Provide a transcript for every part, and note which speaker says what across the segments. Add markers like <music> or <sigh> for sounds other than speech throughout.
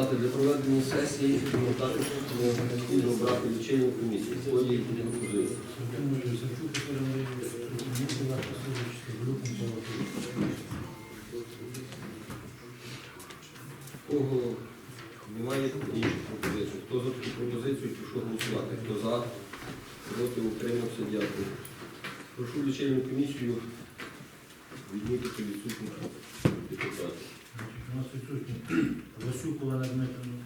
Speaker 1: депутати, для проведення сесії депутати необхідно обрати лічильну комісію. Сьогодні буде. Кого немає інших пропозицій? Хто за таку пропозицію, прошу голосувати. Хто за, проти, утримався, дякую. Прошу лічильну комісію відмітити відсутність.
Speaker 2: У нас відсутні Васюк Олена Дмитрівна,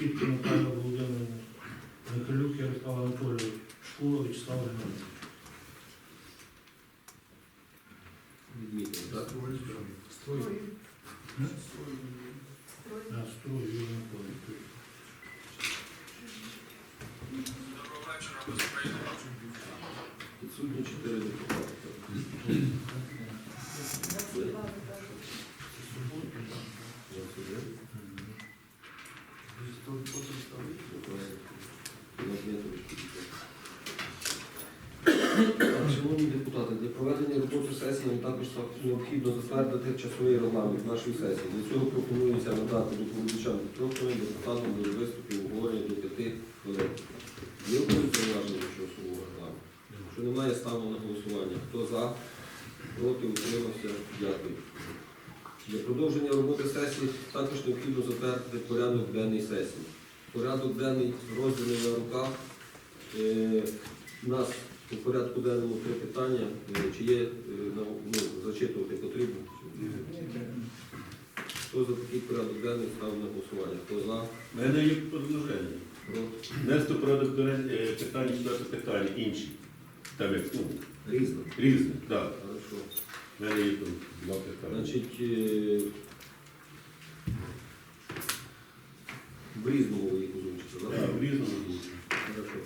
Speaker 2: Кітко Наталя Володимирівна, Михайлюк Ярослав Анатолійович, Шкула Вячеслав Геннадійович.
Speaker 1: Відмітили, так?
Speaker 2: На строй Юрій Миколаївич.
Speaker 1: Відсутні чотири депутати. Шановні депутати, для проведення роботи сесії нам також необхідно затвердити часовий регламент нашої сесії. Для цього пропонується надати доповідачам Петровським депутатам до виступів обговорення до п'яти хвилин. Є якісь зауваження до часового регламенту? Якщо немає, ставимо на голосування. Хто за, проти, утримався, дякую. Для продовження роботи сесії також необхідно затвердити порядок денний сесії. Порядок денний розділений на руках. Е, У нас у порядку денному три питання. Е, Чи є е, ну, зачитувати потрібно? Хто за такий порядок денний ставив на голосування? Хто за?
Speaker 3: У мене є предложення.
Speaker 1: Проти?
Speaker 3: Нести порядок денний, е, питання, питання, інші. Там як, ну,
Speaker 1: Різно.
Speaker 3: різне, так.
Speaker 1: Хорошо.
Speaker 3: У мене є там два питання.
Speaker 1: Значить, е, в різному ви їх озвучите, так?
Speaker 3: Так, в різному звучить.
Speaker 1: Хорошо.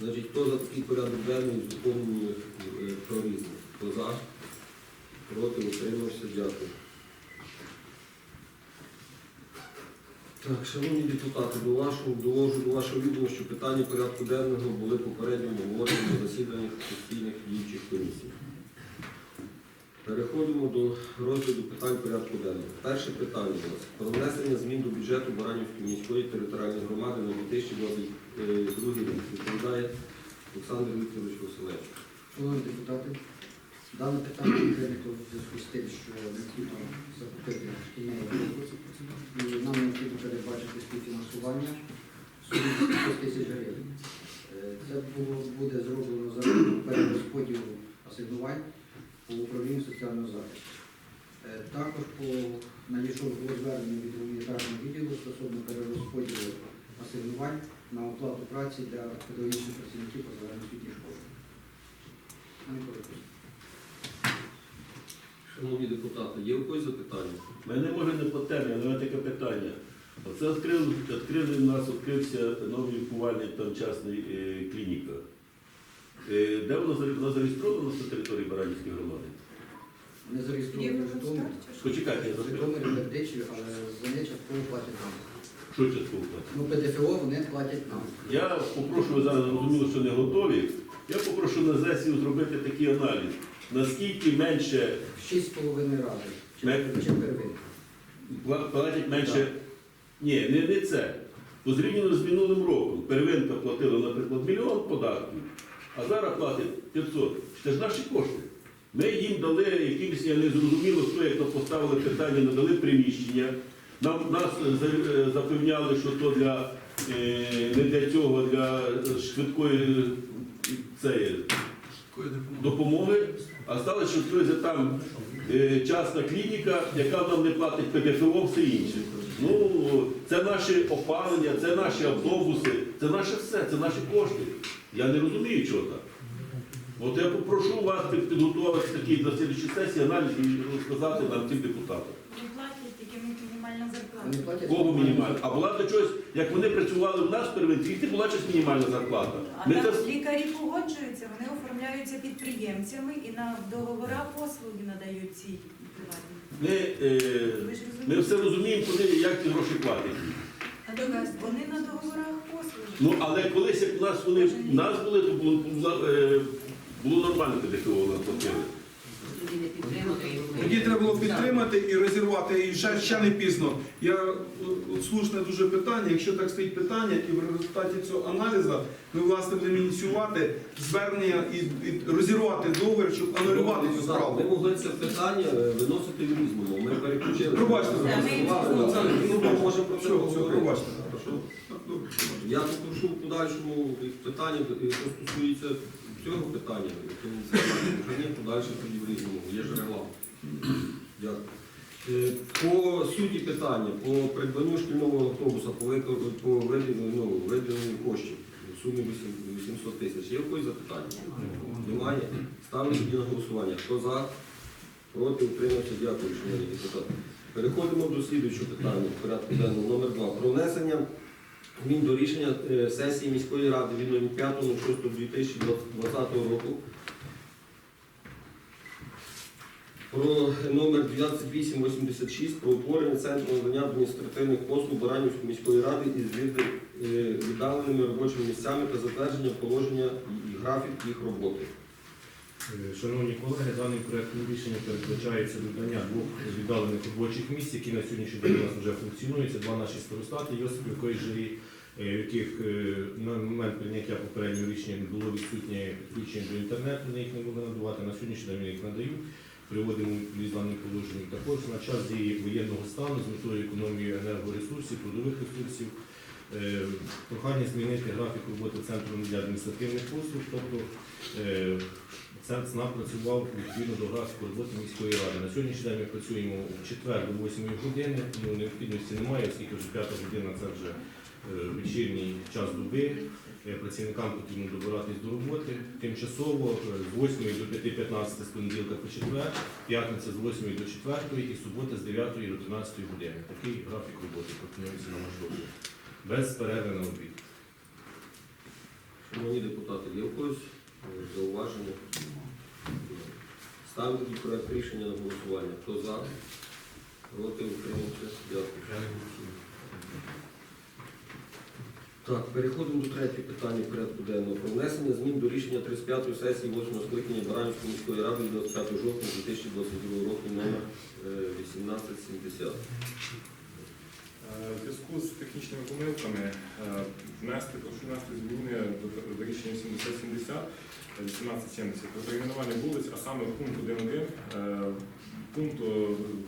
Speaker 1: Значить, хто за такий порядок денний з е, про різне? Хто за? Проти, утримався, дякую. Так, шановні депутати, до вашого довожу до вашого відома, що питання порядку денного були попередньо обговорені на засіданнях постійних діючих комісій. Переходимо до розгляду питань порядку денного. Перше питання у нас про внесення змін до бюджету Баранівської міської територіальної громади на 2022 рік. Відповідає Олександр Вікторович Василевич.
Speaker 4: Шановні депутати, дане питання виникло в зв'язку з тим, що необхідно закупити шкільний. І нам необхідно передбачити співфінансування сумі 100 тисяч гривень. Е, Це було, буде зроблено за перерозподілу асигнувань по управлінню соціального захисту. Е, Також по надійшов було звернення від гуманітарного відділу стосовно перерозподілу асигнувань на оплату праці для педагогічних працівників по загальноосвітній школі. Пане
Speaker 1: Шановні депутати, є у когось запитання?
Speaker 3: У мене може не по темі, але таке питання. Оце відкрили, відкрили у нас відкрився новий лікувальний там частний е, клініка. Е, де воно заре- зареєстровано на території Баранівської громади?
Speaker 4: Не зареєстровано в Житомирі.
Speaker 3: Почекайте, я
Speaker 4: В
Speaker 3: запитаю.
Speaker 4: Житомирі Бердичеві, але вони частково платять нам.
Speaker 3: Що частково платить?
Speaker 4: Ну, ПДФО вони платять нам.
Speaker 3: Я попрошу, ви зараз зрозуміли, що не готові. Я попрошу на сесію зробити такий аналіз. Наскільки менше
Speaker 4: В 6,5 рази. Чим,
Speaker 3: Ми-
Speaker 4: чим первинка.
Speaker 3: пла- платять менше. Ні, не, не це. По зрівняно з минулим роком первинка платила, наприклад, мільйон податків, а зараз платить 500. Це ж наші кошти. Ми їм дали якимось, я не зрозуміло, хто як то поставили питання, надали приміщення. Нам, нас е, е, запевняли, що то для, е, не для цього, для е, швидкої е, допомоги, а стало, що відкриється там частна клініка, яка нам не платить ПДФО, все інше. Ну, це наші опалення, це наші автобуси, це наше все, це наші кошти. Я не розумію, чого так. От я попрошу вас підготувати такий на слідчій сесії аналіз і розказати нам цим депутатам.
Speaker 5: Не платять тільки мінімальна зарплата.
Speaker 3: Кого мінімальна? А була до чогось, як вони працювали в нас первинці, їх не була щось мінімальна зарплата.
Speaker 5: А
Speaker 3: Ми
Speaker 5: там
Speaker 3: це
Speaker 5: лікарі погоджуються, вони оформляються підприємцями і на договора послуги надають ці.
Speaker 3: Ми, е, ми все розуміємо, куди і як ці гроші платять.
Speaker 5: Вони на договорах послуги.
Speaker 3: Ну, але колись як у нас вони в нас були, то було, було, е, було нормально ПДФО нам платили.
Speaker 6: Тоді не підтримати його.
Speaker 7: Тоді треба було підтримати і розірвати, і ще, ще не пізно. Я е, слушне дуже питання. Якщо так стоїть питання, і в результаті цього аналізу ми власне будемо ініціювати звернення і, і розірвати договір, щоб анулювати цю справу.
Speaker 1: Ми могли це питання е, виносити в різному. Ми переключили.
Speaker 7: Пробачте,
Speaker 1: Ми ну, можемо про це
Speaker 7: пробачте.
Speaker 1: Я попрошу в подальшому питання, е, що стосується цього питання, яке вже ні, подальше тоді. Є ж регламент. Дякую. Е, По суті питання, по придбанню шкільного автобуса, по, виділенню, ну, коштів в сумі 800 тисяч. Є якось запитання? Немає? Ставлю тоді на голосування. Хто за? Проти утримався. Дякую, шановні депутати. Переходимо до слідуючого питання порядку денного номер 2 Про внесення змін до рішення е, сесії міської ради від 05.06.2020 року про номер 2886 про утворення центру надання адміністративних послуг Баранівської міської ради із е, віддаленими робочими місцями та затвердження положення і графік їх роботи.
Speaker 8: Е, Шановні колеги, даним проектом рішення передбачається додання двох віддалених робочих місць, які на сьогоднішній день у нас вже функціонують. Це два наші старостати Йосип якої жилі, е, в яких е, на момент прийняття попереднього рішення було відсутнє підключення до інтернету, вони їх не могли надавати. На сьогоднішній день вони їх надають. Приводимо даним положенням. Також на час дії воєнного стану з метою економії енергоресурсів, трудових ресурсів. е, Прохання змінити графік роботи центру для адміністративних послуг, тобто е, Центр СНАП працював відповідно до графіку роботи міської ради. На сьогоднішній день ми працюємо в четвер до 8 години, ну, необхідності немає, оскільки вже п'ята година це вже е, вечірній час доби. Е, Працівникам потрібно добиратись до роботи. Тимчасово е, з 8 до 5.15 з понеділка по четвер, п'ятниця з 8 до 4 і субота з 9 до 13 години. Такий графік роботи пропонується на можливо. Без перерви на обід.
Speaker 1: Шановні депутати, є в когось е, зауваження? Ставлю проект рішення на голосування. Хто за? Проти утримався? Дякую. Так, переходимо до третього питання порядку денного. Про внесення змін до рішення 35-ї сесії 8 скликання Баранівської міської ради 25 жовтня 2022 року номер е, 1870.
Speaker 9: Е, В зв'язку з технічними помилками е, внести, прошу внести зміни до, рішення 7070 е, 1870 про перейменування вулиць, а саме в пункт 1.1 е, пункту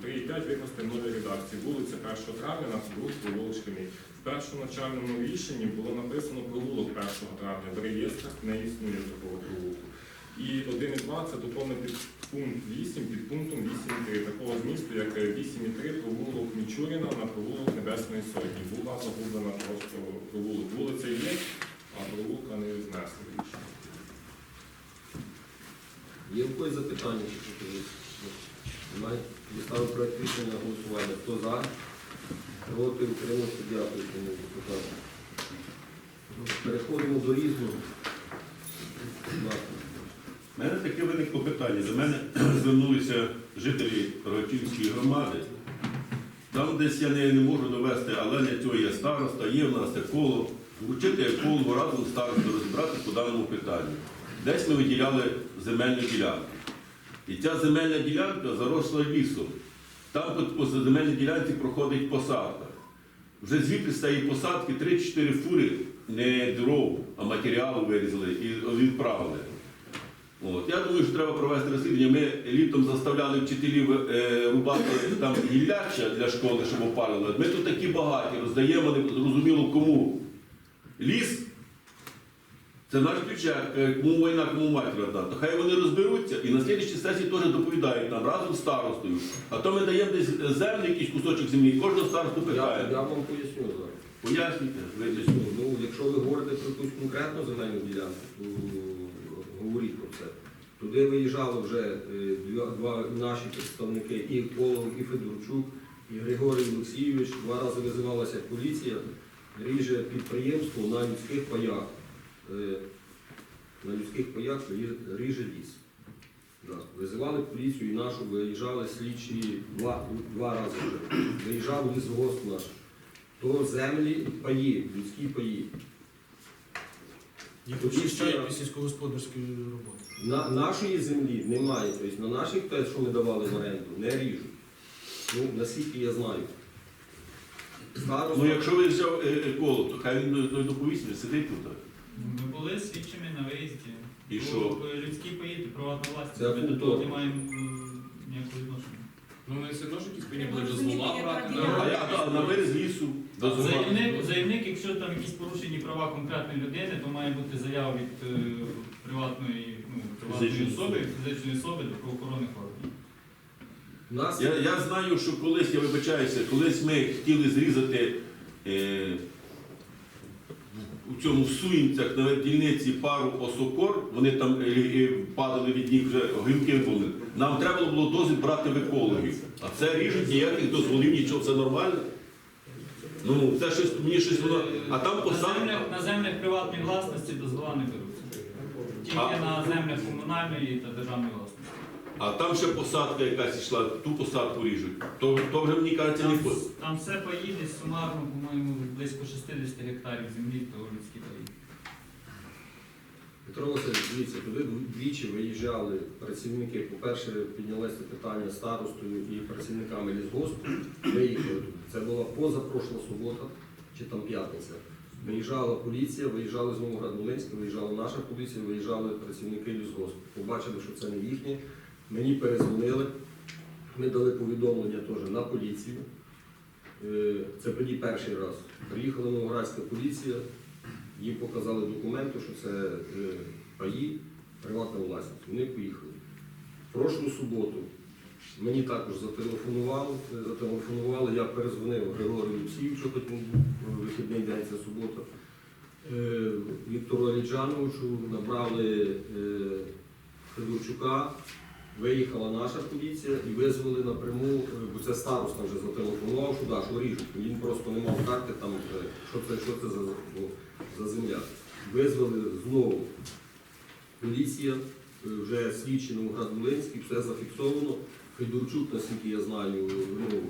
Speaker 9: 3.5 викласти в новій редакції. Вулиця 1 травня на Цибрук, провулок Шкільний. В першому начальному рішенні було написано провулок 1 травня. В реєстрах не існує такого провулку. І 1.2 це доповнити пункт 8 під пунктом 8.3, такого змісту, як 8.3 провулок Мічуріна на провулок Небесної Сотні. Була загублена просто провулок. Вулиця є, а провулка не знесли рішення.
Speaker 1: Є в запитання? пропозиції? Немає? Я ставлю рішення голосування. Хто за? Проти утримався? Дякую, шановні. Переходимо до різного.
Speaker 3: У мене таке виникло питання. До мене <clears throat> звернулися жителі Рогатинської громади. Там десь я не, не можу довести, але для цього є староста, є в нас еколог. Вручити екологу разом старосту розібрати по даному питанню. Десь ми виділяли земельну ділянку. І ця земельна ділянка заросла лісом. Там по- земельній ділянці проходить посадка. Вже звідти з посадки 3-4 фури не дров, а матеріалу вирізали і відправили. От. Я думаю, що треба провести розслідування. Ми літом заставляли вчителів е, рубати там гілляча для школи, щоб опалювали. Ми тут такі багаті, роздаємо не зрозуміло кому. Ліс це наш бюджет, е, кому війна, кому матір одна. То хай вони розберуться і на слідчій сесії теж доповідають нам разом з старостою. А то ми даємо десь землю, якийсь кусочок землі, і кожного старосту
Speaker 1: Я,
Speaker 3: питає.
Speaker 1: я вам поясню зараз.
Speaker 3: Пояснюйте, ви
Speaker 1: Поясню. Ну, якщо ви говорите про якусь конкретну земельну ділянку, то говоріть про це. Туди виїжджали вже е, два, два наші представники, і еколог, і Федорчук, і Григорій Олексійович. Два рази визивалася поліція, ріже підприємство на людських паях. Е, На людських паях рі- ріже ліс. Да. Визивали поліцію і нашу, виїжджали слідчі два, два рази вже. Виїжджав лісгосп наш то землі паї, людські паї. Поліція-
Speaker 2: очищають сільськогосподарської роботи.
Speaker 1: На нашої землі немає, тобто на наших те, що ми давали в оренду, не ріжуть. Ну, наскільки я знаю. Староста-
Speaker 3: Ну якщо ви взяв е, еколог, то хай він доповість, він сидить тут.
Speaker 6: Ми були свідчими на виїзді.
Speaker 3: І
Speaker 6: Бо,
Speaker 3: що?
Speaker 6: Людські поїти, приватна власність.
Speaker 1: Це
Speaker 6: Ми до того не маємо е, ніякого відношення.
Speaker 10: Ну, вони все одно ж якісь повинні були дозвола брати.
Speaker 3: А
Speaker 10: на
Speaker 3: я а, на виріз лісу.
Speaker 6: Заявник, заявник, якщо там якісь порушені права конкретної людини, то має бути заява від е, приватної, ну, приватної
Speaker 3: Фізичної
Speaker 6: особи, фізичної особи до правоохоронних органів.
Speaker 1: У нас
Speaker 3: Я, я знаю, що колись, я вибачаюся, колись ми хотіли зрізати е, цьому в Суїнцях на дільниці пару осокор, вони там е, е, падали від них вже грінки були. Нам треба було дозвіл брати в екологів. А це ріжуть ніяких дозволів, нічого, це нормально. Ну, це щось мені щось воно. А там
Speaker 6: на
Speaker 3: посадка.
Speaker 6: землях, на землях приватної власності дозвола не беруться. Тільки
Speaker 3: А-
Speaker 6: на землях комунальної та державної власності.
Speaker 3: А там ще посадка якась йшла, ту посадку ріжуть. То, то вже мені кажеться не
Speaker 6: Там,
Speaker 3: по.
Speaker 6: там все поїде сумарно, по-моєму, близько 60 гектарів землі, то людські поїде.
Speaker 1: Петро Васильович, дивіться, туди двічі виїжджали працівники. По-перше, піднялося питання старостою і працівниками лісгоспу. Виїхали туди. Це була позапрошла субота чи там п'ятниця. Виїжджала поліція, виїжджали з Новоград-Волинська, виїжджала наша поліція, виїжджали працівники лісгоспу. Побачили, що це не їхнє. Мені перезвонили. Ми дали повідомлення теж на поліцію. Е, Це тоді перший раз. Приїхала Новоградська поліція, їм показали документи, що це е, паї, приватна власність. Вони поїхали. Прошлу суботу мені також зателефонували, е, зателефонували, я перезвонив Григорію Олексійовичу, хоч вихідний день, це субота. Віктору Аліджановичу набрали Федорчука, виїхала наша поліція і визвали напряму, е, бо це староста вже зателефонував, що да, що ріжуть. Він просто не мав карти, там, е, що це, що це за, ну, за земля. Визвали знову поліція, е, вже слідчі Новоград-Волинський, все зафіксовано. Федорчук, наскільки я знаю, ну,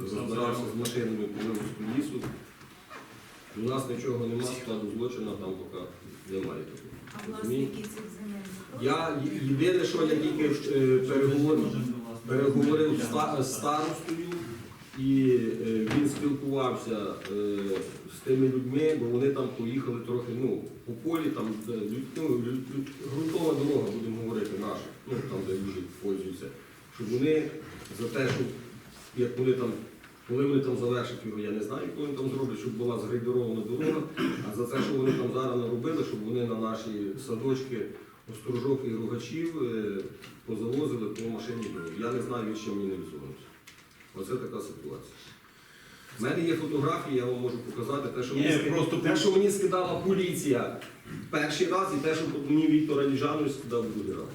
Speaker 1: розбирався з машинами по вивозку лісу. У нас нічого немає, складу злочину там поки немає такого.
Speaker 5: А власники цих?
Speaker 1: Я єдине, що я тільки е, переговорив, переговорив з старостою, і е, він спілкувався е, з тими людьми, бо вони там поїхали трохи ну, по полі, там ну, люд- дорога, будемо говорити, наша, ну там де люди пользуються, щоб вони за те, щоб як вони там. Коли вони там завершать його, я не знаю, коли вони там зроблять, щоб була згрейдерована дорога, а за те, що вони там зараз наробили, щоб вони на наші садочки остружок і ругачів е, позавозили по машині. Я не знаю, чим мені не відсунувся. Оце така ситуація. У мене є фотографії, я вам можу показати те, що
Speaker 3: Ні,
Speaker 1: мені,
Speaker 3: просто
Speaker 1: те, що мені скидала поліція перший раз, і те, що мені Віктор Аліжанович скидав другий раз.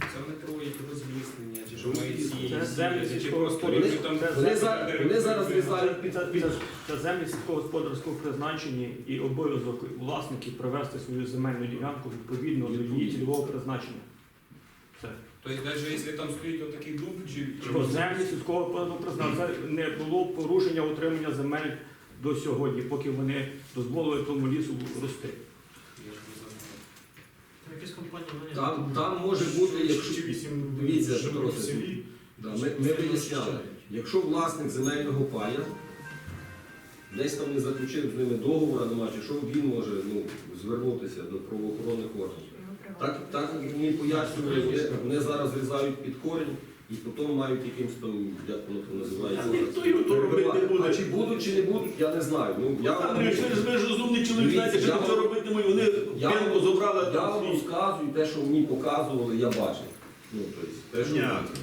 Speaker 10: Це вони проводять розміснення, чи що
Speaker 1: Ну,
Speaker 10: мають ці
Speaker 11: Це землі
Speaker 10: чи просто
Speaker 1: Вони-
Speaker 10: там
Speaker 1: Вони, за- вони зараз різають під
Speaker 11: Це, це, це землі сільськогосподарського призначення і обов'язок власників привести свою земельну ділянку відповідно до її цільового призначення. Все.
Speaker 10: Тобто, навіть якщо там стоїть отакий дуб, чи
Speaker 11: Що землі сільського призначення це не було порушення утримання земель до сьогодні, поки вони дозволили тому лісу рости.
Speaker 2: Якісь компанії вони
Speaker 1: Там, там може бути,
Speaker 2: Чи вісім
Speaker 1: дивіться, Петро
Speaker 2: в селі.
Speaker 1: Да, ми, ми виясняли, якщо власник земельного пая десь там не заключив з ними договора, нема, чи що він може ну, звернутися до правоохоронних органів. Так, так як мені пояснювали, вони, вони зараз зрізають під корінь і потім мають якимось там, як воно там називається,
Speaker 3: Та ніхто його то робити не буде.
Speaker 1: А чи будуть, чи не будуть, я не знаю. Ну, я, вам-
Speaker 3: Андрій, ж ви ж розумний чоловік, знаєте, що
Speaker 1: Я
Speaker 3: це робити не. Вони
Speaker 1: я вам-
Speaker 3: забрали
Speaker 1: я
Speaker 3: там
Speaker 1: вам розказую те, що мені показували, я бачив. Ну, тобто,
Speaker 3: Понятно.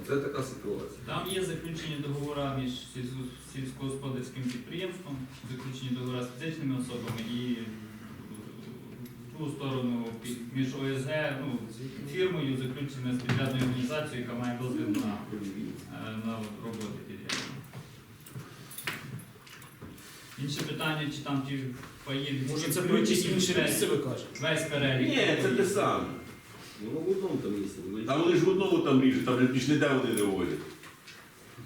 Speaker 1: Оце така ситуація.
Speaker 6: Там є заключені договори між сільсько- сільськогосподарським підприємством, заключені договори з фізичними особами і е, в ту сторону під- між ОСГ, ну, фірмою заключена з підрядною організацією, яка має дозвіл на, е, на роботи підрядної. Інше питання, чи там ті паї
Speaker 2: Може це про якісь інші місце ви кажете?
Speaker 6: Весь перелік.
Speaker 3: Ні, це те саме.
Speaker 1: Ну, в одному там місці. ну,
Speaker 3: Там вони ж в одному там ріжуть, там же більш ніде вони не водять.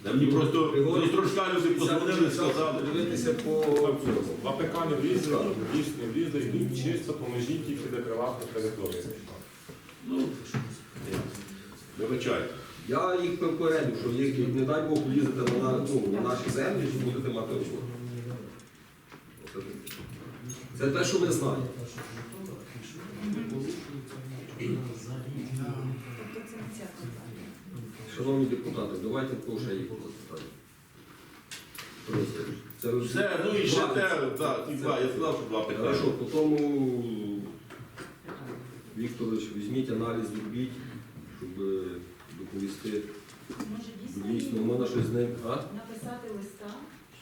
Speaker 3: Та мені просто
Speaker 1: Григорій,
Speaker 3: з Трошка люди позвонили, сказали.
Speaker 1: Дивитися по цьому.
Speaker 9: В АПК не влізли, більш не влізли, йдуть чисто, поможіть тільки де приватна територія.
Speaker 3: Ну, вибачайте.
Speaker 1: Я їх попередив, що їх, не дай Бог, лізете на, на- ну, на наші землі, що будете мати роботу. Це те, що ми знаємо. Шановні депутати, давайте ще їх вже-
Speaker 3: Все, ну і ще те, так, ті два, я сказав, що два питання.
Speaker 1: Хорошо, по тому, Вікторович, візьміть аналіз, зробіть, щоб е, доповісти.
Speaker 5: Може
Speaker 1: Дійсно,
Speaker 5: дійсно
Speaker 1: можна щось з ним. А?
Speaker 5: написати листа,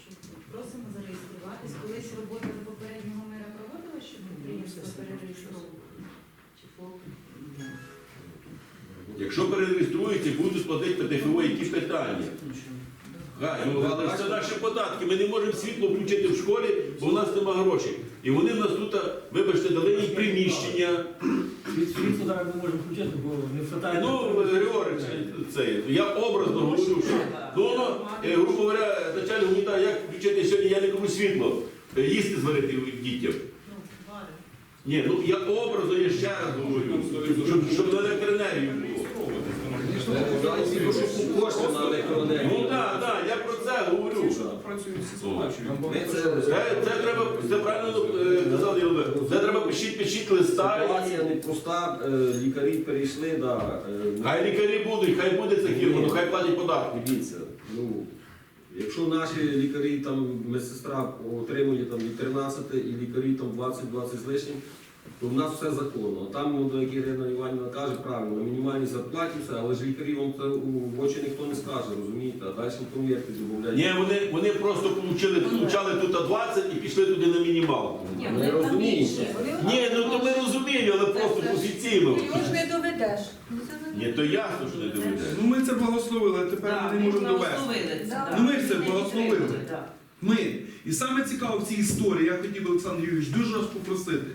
Speaker 5: що просимо зареєструватись. Колись робота до попереднього мера проводила, щоб підприємство перереєстровувало?
Speaker 3: Якщо перереєструєте, будуть платити ПТФО, які питання. Хай, ну, але це наші податки. Ми не можемо світло включити в школі, бо в нас нема грошей. І вони в нас тут, вибачте, дали їм приміщення.
Speaker 2: Світло зараз не можемо включити, бо не вистачає.
Speaker 3: Ну, Григорич, це, я образно говорю, що ну, воно, е, грубо говоря, начальник гуманітарія, як включити сьогодні, я не кажу світло, е, їсти зварити дітям.
Speaker 5: Ну.
Speaker 3: Ні, ну я образно, я ще раз говорю, щоб, щоб на електроенергію було.
Speaker 1: Дайте тільки, щоб кошти на електроенергію.
Speaker 3: Ну так, так, я про це говорю.
Speaker 1: Ми це,
Speaker 3: Це, це треба, це правильно е, казав Євген, це треба пишіть, пишіть листа.
Speaker 1: Ситуація непроста, е, лікарі перейшли, да, е,
Speaker 3: Хай лікарі будуть, хай буде це фірма, ну хай платять податки.
Speaker 1: Дивіться, ну, якщо наші лікарі, там, медсестра отримує там, від 13 і лікарі там 20-20 з лишнім, то в нас все законно. Там, ну, як Ірина Іванівна каже, правильно, на мінімальній зарплаті все, але ж лікарі вам це у- в очі ніхто не скаже, розумієте, а далі конверти додають.
Speaker 3: Ні, вони, вони просто получили, получали тут 20 і пішли туди на мінімалку.
Speaker 5: Ні,
Speaker 1: Ми
Speaker 5: вони там
Speaker 1: розуміємо.
Speaker 5: Вони-
Speaker 3: Ні, ну то ми розуміємо, але просто офіційно.
Speaker 5: Його ж не доведеш.
Speaker 3: Ні, то ясно, що не доведеш.
Speaker 7: Ну ми це благословили, а тепер ми не можемо довести.
Speaker 5: Да.
Speaker 7: Ну ми ж це благословили. Ми. І саме цікаво в цій історії, я хотів би, Олександр Юрійович, дуже вас попросити.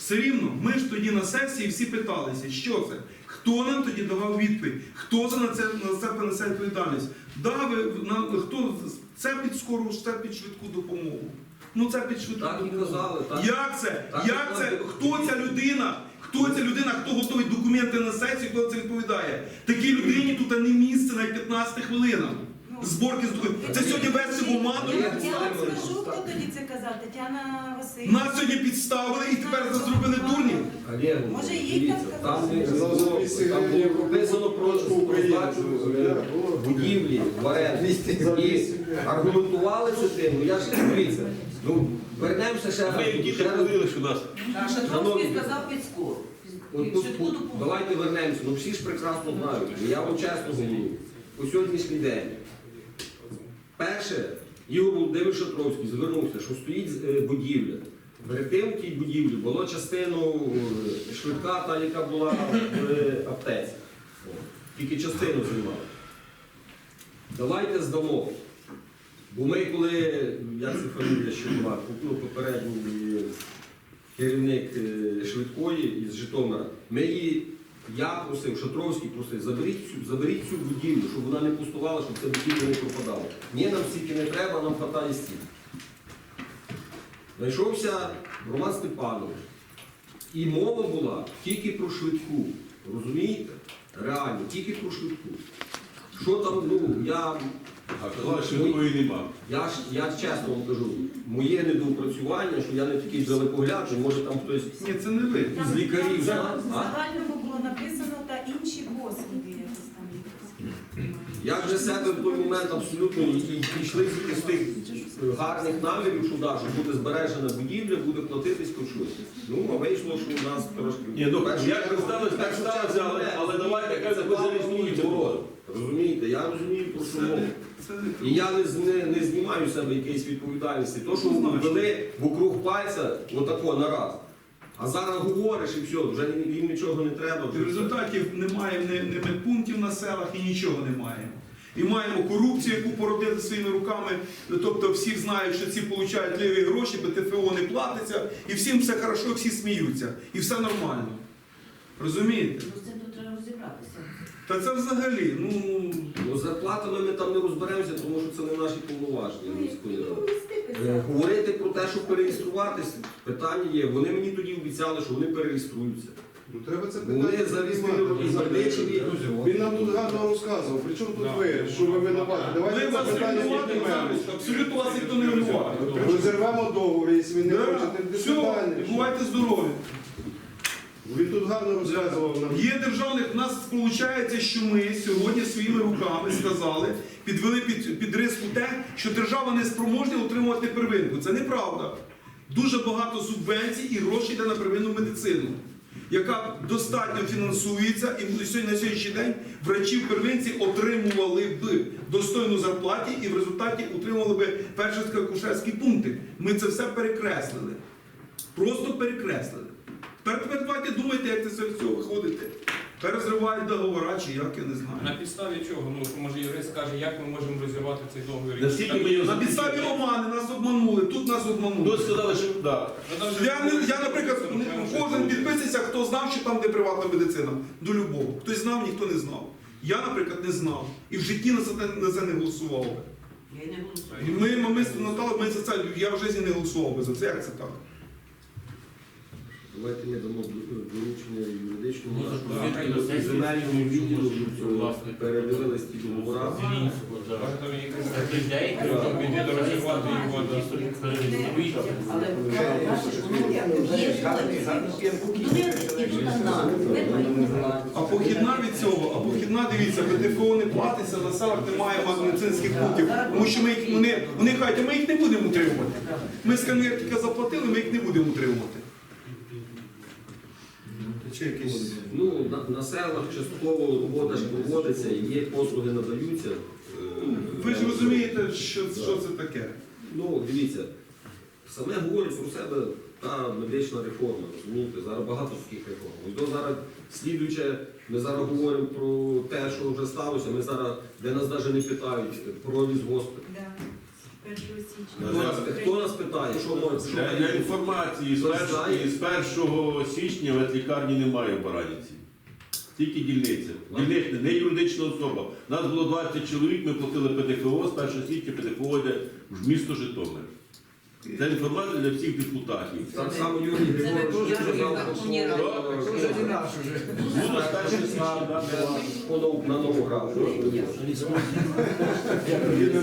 Speaker 7: Все рівно, ми ж тоді на сесії всі питалися, що це? Хто нам тоді давав відповідь? Хто за на це, на це понесе відповідальність? Да, ви, на, хто це під скору, це під швидку допомогу. Ну це під швидку
Speaker 1: Так
Speaker 7: допомогу.
Speaker 1: казали, так.
Speaker 7: Як це?
Speaker 1: Так,
Speaker 7: Як це? Хто ця людина? Хто ця людина, хто готовить документи на сесію, хто це відповідає? Такій людині тут не місце навіть 15 хвилинам. Зборки з документів. Це сьогодні вести бумагу.
Speaker 5: Я я вам скажу, хто тоді це казав? Тетяна Васильівна.
Speaker 7: Нас сьогодні підставили і тепер зробили дурні.
Speaker 1: Олег,
Speaker 5: Може, їй
Speaker 1: дивіться,
Speaker 5: так
Speaker 1: там
Speaker 5: казали?
Speaker 1: не там було прописано про роздачу е, будівлі в оренду. І аргументували це тим, ну я ж дивіться, ну вернемося ще раз. ще раз.
Speaker 3: нас
Speaker 1: Шановні,
Speaker 12: сказав під.
Speaker 1: От, тут- тут давайте вернемося. Ну всі ж прекрасно знають. Ну, Я вам чесно говорю. По сьогоднішній день. Перше, Ігор Володимир Шатровський звернувся, що стоїть е, будівля. Перед тій будівлі було частину е, швидка, та, яка була в е, аптеці. Тільки частину знімали. Давайте здамо. Бо ми коли, як це фамілія ще була, купив попередній керівник швидкої із Житомира, ми її, я просив, Шатровський просив, заберіть цю, заберіть цю будівлю, щоб вона не пустувала, щоб ця будівля не пропадала. Ні, нам стільки не треба, нам хватає стільки. Знайшовся Роман Степанович. І мова була тільки про швидку. Розумієте? Реально, тільки про швидку. Що там, ну, я
Speaker 3: а казали, що такої нема.
Speaker 1: я ж я чесно вам кажу, моє недоопрацювання, що я не такий далекоглядний, може там хтось
Speaker 7: Ні, це не ви.
Speaker 1: з лікарів
Speaker 5: В
Speaker 1: знає. А?
Speaker 5: загальному було написано та інші послуги якось там.
Speaker 1: Я вже себе в той момент абсолютно і і пішли з з тих гарних намірів, що да, що буде збережена будівля, буде платитись хоч щось. Ну, а вийшло, що у нас трошки.
Speaker 3: Ні, ну
Speaker 1: Першу
Speaker 3: як
Speaker 1: чергу-
Speaker 3: сталося, так
Speaker 1: першу
Speaker 3: сталося, але, але давайте хай
Speaker 1: Це
Speaker 3: зареєструєте.
Speaker 1: Розумієте, я розумію, про що мова.
Speaker 7: Не, не
Speaker 1: І я не, не, не знімаю з себе якоїсь відповідальності. То, що ввели вокруг пальця, отако нараз. А зараз говориш і все, вже їм нічого не треба.
Speaker 7: В
Speaker 1: вже
Speaker 7: результаті немає ні, ні медпунктів на селах і нічого немає. І маємо корупцію, яку породили своїми руками. Тобто всі знають, що ці получають ліві гроші, БТФО не платиться, і всім все хорошо, всі сміються. І все нормально. Розумієте?
Speaker 12: Ну, з цим тут треба розібратися.
Speaker 7: Та це взагалі, ну
Speaker 1: Ну, з зарплатами ми там не розберемося, тому що це не наші повноваження міської ради. Е. Говорити про те, щоб переєструватись, питання є. Вони мені тоді обіцяли, що вони перереєструються.
Speaker 10: Ну треба це
Speaker 1: Вони
Speaker 10: питання.
Speaker 1: зареєструють і Бердичеві.
Speaker 10: Він нам тут гарно розказував. При чому тут ви? Що ви винуваті?
Speaker 7: ми
Speaker 10: Давайте
Speaker 7: вас
Speaker 10: це питання
Speaker 7: винувати,
Speaker 10: піднімемо.
Speaker 7: Абсолютно вас ніхто не винуватий.
Speaker 10: Розірвемо договор, якщо він не хоче,
Speaker 7: Все,
Speaker 10: питання.
Speaker 7: бувайте здорові.
Speaker 10: Він тут гарно розказував нам.
Speaker 7: Є державних, у нас виходить, що ми сьогодні своїми руками сказали, підвели під, під риску те, що держава не спроможна утримувати первинку. Це неправда. Дуже багато субвенцій і грошей йде на первинну медицину, яка достатньо фінансується, і на сьогоднішній день врачі в первинці отримували б достойну зарплаті і в результаті утримували б перший пункти. Ми це все перекреслили. Просто перекреслили. Тепер, тепер давайте думайте, як це з цього виходити. Перезривають договора, чи як, я не знаю.
Speaker 12: На підставі чого? Ну, може юрист скаже, як ми можемо розірвати цей договір?
Speaker 3: Наскільки ми його
Speaker 7: На підставі омани нас обманули, тут нас обманули.
Speaker 3: Хтось сказали, що да.
Speaker 12: ну,
Speaker 7: Я, не- я, наприклад, кожен підписується, хто знав, що там де приватна медицина. До любого. Хтось знав, ніхто не знав. Я, наприклад, не знав. І в житті на це, на це не голосував. би.
Speaker 13: Я не голосую.
Speaker 7: Ми, ми, ми, Наталя, ми за це, я в житті не голосував би за це. Як це так?
Speaker 1: Давайте ми дамо доручення юридичному
Speaker 6: Ну,
Speaker 1: нашому відділу,
Speaker 6: так,
Speaker 1: власне, передивились ті договори.
Speaker 12: Може, там якась
Speaker 13: Людей,
Speaker 12: відповідно розірвати його. да.
Speaker 13: але бачиш, воно є
Speaker 7: А похідна від цього, а похідна, дивіться, ПТФО не платиться, на селах немає медицинських пунктів, тому що ми їх, вони, вони кажуть, а ми їх не будемо утримувати. Ми з конвертика заплатили, ми їх не будемо утримувати. Чи якісь...
Speaker 1: Ну, на, на селах частково робота ж проводиться, є послуги надаються. Е,
Speaker 7: Ви ж розумієте, що, що це таке.
Speaker 1: Ну, дивіться, саме говорить про себе та медична реформа, розумієте, зараз багато таких реформ. І то зараз слідуюче, ми зараз говоримо про те, що вже сталося, ми зараз, де нас навіть не питають, про лісгоспи.
Speaker 5: Да. З 1 січня.
Speaker 1: Хто нас, питає, що може, що
Speaker 3: Для, для інформації, з,
Speaker 1: Хтось
Speaker 3: перш- з 1 січня ветлікарні немає в Баранівці. Тільки дільниця. Дільниця, не юридична особа. Нас було 20 чоловік, ми платили ПДФО, з 1 січня ПДФО йде в місто Житомир. Це інформація для всіх депутатів.
Speaker 1: Так само Юрій Григорович сказав,
Speaker 3: з 1 січня, да,
Speaker 1: по нов- на нову графу. Я не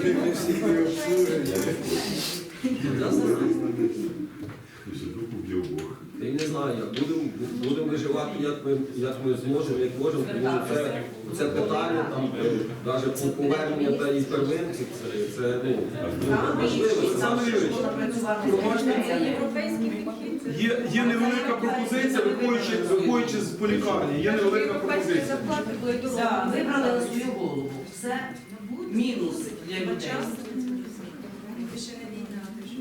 Speaker 1: знаю, будемо будемо виживати, як ми, як ми зможемо, як можемо, тому що це, це питання, там, навіть по повернення та і первинки, це, це ну, важливо. Це саме
Speaker 7: Є, є невелика пропозиція, виходячи, виходячи з полікарні, є невелика
Speaker 5: Європейські
Speaker 7: пропозиція.
Speaker 13: Вибрали на свою голову. Все мінус для людей.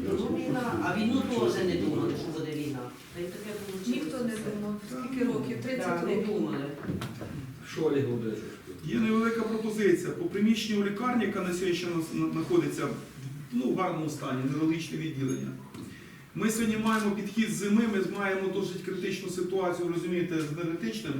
Speaker 13: Ну, а війну теж не думали, що буде війна. Та й таке вийшло.
Speaker 5: Ніхто не думав. Скільки років? 30
Speaker 13: Так, не
Speaker 5: років.
Speaker 13: думали.
Speaker 1: Що Олег Володимирович?
Speaker 7: Є невелика пропозиція. По приміщенню лікарні, яка на сьогодні ще нас- на- знаходиться в ну, в гарному стані, невеличне відділення. Ми сьогодні маємо підхід зими, ми маємо досить критичну ситуацію, розумієте, з енергетичним,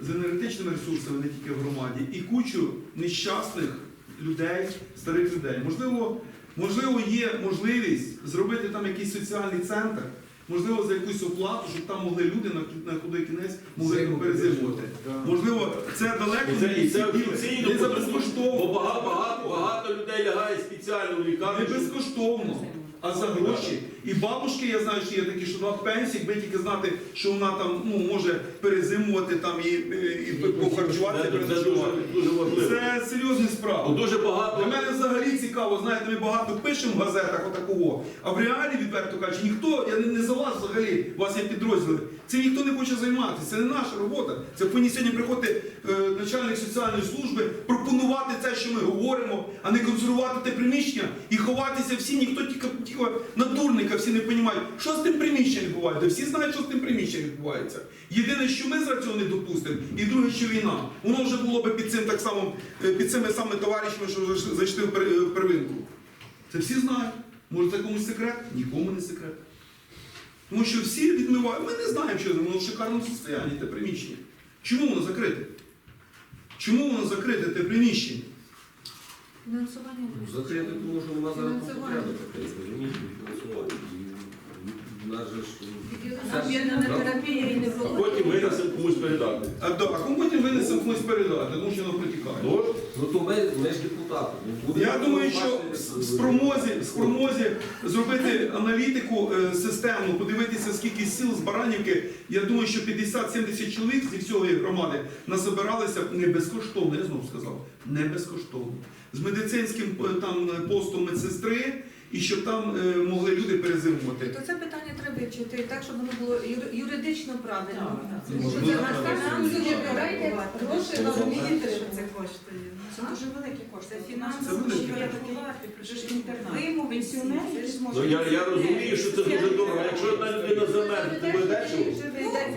Speaker 7: з енергетичними ресурсами, не тільки в громаді, і кучу нещасних людей, старих людей. Можливо, можливо, є можливість зробити там якийсь соціальний центр, можливо, за якусь оплату, щоб там могли люди на, на худий кінець могли перезимувати. Можливо, це далеко
Speaker 3: І це, і це
Speaker 7: не
Speaker 3: офіційно,
Speaker 7: не за
Speaker 3: бо
Speaker 7: безкоштовно.
Speaker 3: багато, багато, багато людей лягає спеціально в лікарню. Не
Speaker 7: безкоштовно, а за гроші. І бабушки, я знаю, що є такі, що на пенсії, якби тільки знати, що вона там ну, може перезимувати там і, і, і похарчуватися,
Speaker 3: Це, дуже,
Speaker 7: переночувати.
Speaker 3: дуже важливо.
Speaker 7: Це серйозні справи.
Speaker 3: Дуже
Speaker 7: Для
Speaker 3: багато.
Speaker 7: мене взагалі цікаво, знаєте, ми багато пишемо в газетах отакого, а в реалі, відверто кажучи, ніхто, я не, не за вас взагалі, у вас є підрозділи, цим ніхто не хоче займатися, це не наша робота. Це повинні сьогодні приходити е, начальник соціальної служби, пропонувати те, що ми говоримо, а не консервувати те приміщення і ховатися всі, ніхто тільки, тільки на дурника всі не розуміють, що з тим приміщенням відбувається. Всі знають, що з тим приміщенням відбувається. Єдине, що ми зараз цього не допустимо, і друге, що війна. Воно вже було би під цим так само, е, під цими саме товаришами, що зайшли- зайшли в первинку. Це всі знають. Може, це комусь секрет? Нікому не секрет. Тому що всі відмивають. Ми не знаємо, що воно в шикарному стані, те приміщення. Чому воно закрите? Чому воно закрите, те приміщення?
Speaker 5: Фінансування
Speaker 1: Закрити, тому що нема зараз
Speaker 5: Фінансування.
Speaker 1: потреби такої, розумієте, фінансування. І же ж
Speaker 5: і
Speaker 3: А потім винесемо комусь передати.
Speaker 7: А, да, а кому потім винесемо комусь передати, тому що воно протікає.
Speaker 3: Тож,
Speaker 1: Ну то ми, ми ж депутати. будемо
Speaker 7: Я думаю, що
Speaker 1: бачити,
Speaker 7: спромозі, спромозі зробити аналітику е, системну, подивитися, скільки сіл з Баранівки. Я думаю, що 50-70 чоловік зі всієї громади насобиралися не безкоштовно, я знову сказав, не безкоштовно. З медицинським е, там е, постом медсестри, і щоб там е, могли люди перезимувати.
Speaker 5: То це питання треба вивчити так, щоб воно було юр- юридично правильно.
Speaker 1: Це
Speaker 5: Що
Speaker 1: можливо,
Speaker 5: це
Speaker 1: правильно.
Speaker 5: фінансові
Speaker 14: гроші,
Speaker 1: Це
Speaker 14: розумієте, що це коштує.
Speaker 5: Це дуже великі кошти.
Speaker 7: Це
Speaker 5: Фінансово
Speaker 7: великі.
Speaker 14: Вимоги це ж-
Speaker 5: зможуть.
Speaker 3: ну я, я розумію, що це дуже дорого. Якщо одна людина замерзне, то буде дешево.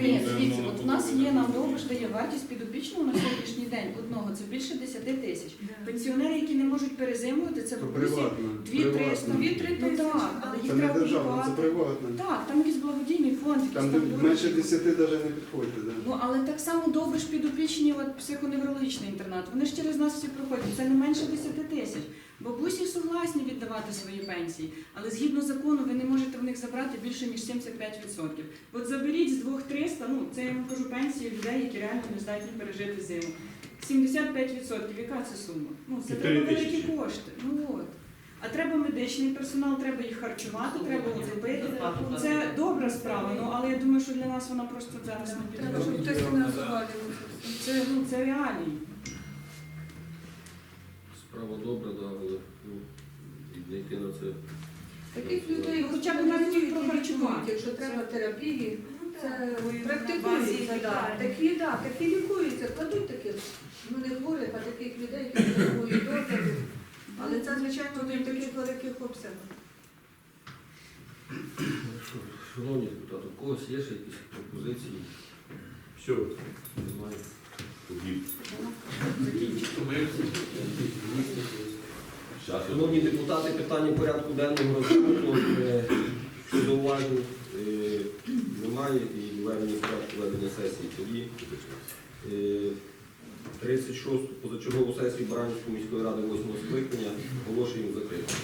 Speaker 14: Ні, дивіться, от у нас є нам довго дає вартість підопічного на сьогоднішній день одного, це більше 10 тисяч. Пенсіонери, які не можуть перезимувати, це
Speaker 10: приватно.
Speaker 14: 2-300, 2-3
Speaker 5: Ну,
Speaker 14: тисячі, але
Speaker 10: Це
Speaker 14: їх
Speaker 10: не
Speaker 14: треба
Speaker 10: це
Speaker 14: будувати. Так, там якийсь благодійний фонд, якийсь
Speaker 10: Там менше 10 навіть не підходьте. Да.
Speaker 14: Ну, але так само довго ж підопічні от, психоневрологічний інтернат. Вони ж через нас всі проходять. Це не менше 10 тисяч. Бабусі согласні віддавати свої пенсії, але згідно закону ви не можете в них забрати більше ніж 75%. От заберіть з 2-300, ну це я вам кажу пенсії людей, які реально не здатні пережити зиму. 75%, яка це сума? Ну це треба великі кошти. Ну от. А треба медичний персонал, треба їх харчувати, треба утепити. Це добра справа, ну але я думаю, що для нас вона просто зараз не
Speaker 5: Треба, щоб
Speaker 14: підходить. Це ну це реалії.
Speaker 1: Справа добра, да, але ну, відійти на це.
Speaker 5: Таких людей
Speaker 14: Хоча б навіть прохарчувати.
Speaker 5: якщо треба терапії, це
Speaker 14: Ну,
Speaker 5: практикується. да. Такі, да, такі лікуються, кладуть таких, ну не хворих, а таких людей, які потребують догляду. Але це, звичайно, не в таких великих обсягах.
Speaker 1: Шановні депутати, у когось є ще якісь пропозиції?
Speaker 3: Все,
Speaker 1: Немає. Шановні депутати, питання порядку денного розглянуто. Е, Що е, немає і введення порядку ведення сесії. Тоді е, 36 позачергову сесію Баранівської міської ради 8 скликання оголошуємо закритою.